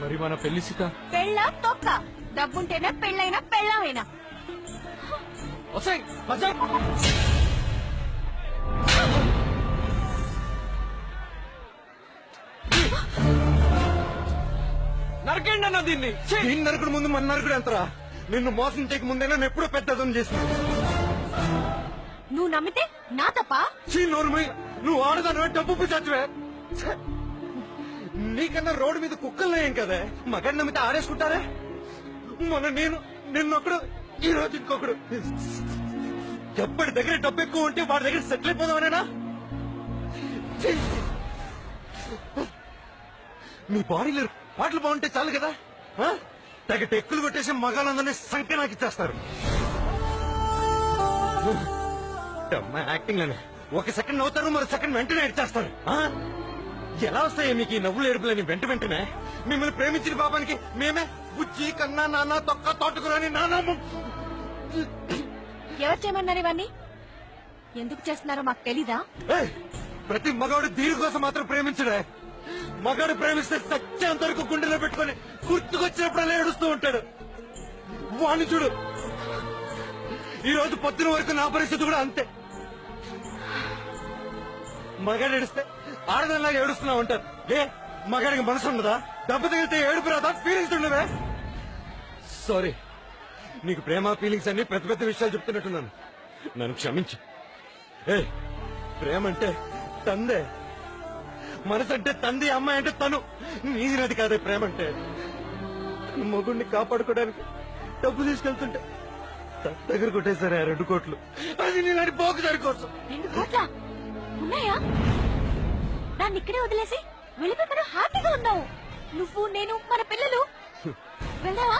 మరి మన పెళ్ళి సీత? పెళ్ళ తొక్క. డబ్బుంటేనే పెళ్ళైనా పెళ్ళమైనా. నరకండి అన్న దీన్ని? నరకుడు ముందు మన నరకుడు ఎంతరా నిన్ను మోసం చేయక ముందే నన్ను ఎప్పుడో పెద్దదం చేసిన నువ్వు నమ్మితే నా తప్ప? చీ నోరుమై నువ్వు ఆడదాను డబ్బు పిచ్చాచువే నీకన్నా రోడ్డు మీద కుక్కలు లేం కదా? మగన్ నమ్మితే ఆడేసుకుంటారా మొన్న నేను నిన్నొకడు ఈ రోజు ఇంకొకడు. ఎప్పటి దగ్గర డబ్బు ఎక్కువ ఉంటే వాడి దగ్గర సెటిల్ అయిపోదామనేనా? మీ బాడీలో పాటలు బాగుంటే చాలు కదా? తగ్గ టెక్కులు కొట్టేసి మగాళ్ళందరినీ సంఖ్య నాకు ఇచ్చేస్తారు. యాక్టింగ్లోనే ఒక సెకండ్ అవుతారు మరో సెకండ్ వెంటనే ఇచ్చేస్తారు ఆ? ఎలా వస్తాయి మీకు ఈ నవ్వులు ఏడుపులని వెంట వెంటనే? మిమ్మల్ని ప్రేమించిన పాపానికి మేమే బుజ్జి కన్నా నాన్న తొక్క తోటకురాని నాన్న ఎవరు చేయమన్నారు ఇవన్నీ? ఎందుకు చేస్తున్నారో మాకు తెలీదా? ప్రతి మగాడు దీని కోసం మాత్రం ప్రేమించడే. మగాడు ప్రేమిస్తే సత్యంత వరకు గుండెలో పెట్టుకొని గుర్తుకొచ్చినప్పుడల్లా ఏడుస్తూ ఉంటాడు. వాణ్ణి చూడు. ఈ రోజు పొద్దున వరకు నా పరిస్థితి కూడా అంతే. మగాడు ఏడిస్తే ఆడదానిలాగా ఏడుస్తున్నావు అంటారు. ఏ మగాడికి మనసు ఉండదా? దెబ్బ తగిలితే ఏడుపు రాదా? ఫీలింగ్స్ ఉండవే. సారీ నీకు ప్రేమ ఫీలింగ్స్ అన్ని పెద్ద పెద్ద విషయాలు చెప్తున్నట్టున్నాను. నన్ను క్షమించు. ఏ ప్రేమ అంటే తందే. మనసు అంటే తంది అమ్మాయి అంటే తను. నీది కాదే ప్రేమ అంటే. మొగుడిని కాపాడుకోవడానికి డబ్బు తీసుకెళ్తుంటే తన దగ్గర కొట్టేశారు ఆ రెండు కోట్లు. అది నేను పోకుదారి కోసం. ఉన్నాయా? దాన్ని ఇక్కడే వదిలేసి వెళ్ళిపోయి మనం హ్యాపీగా ఉందాం నువ్వు నేను మన పిల్లలు. వెళ్దావా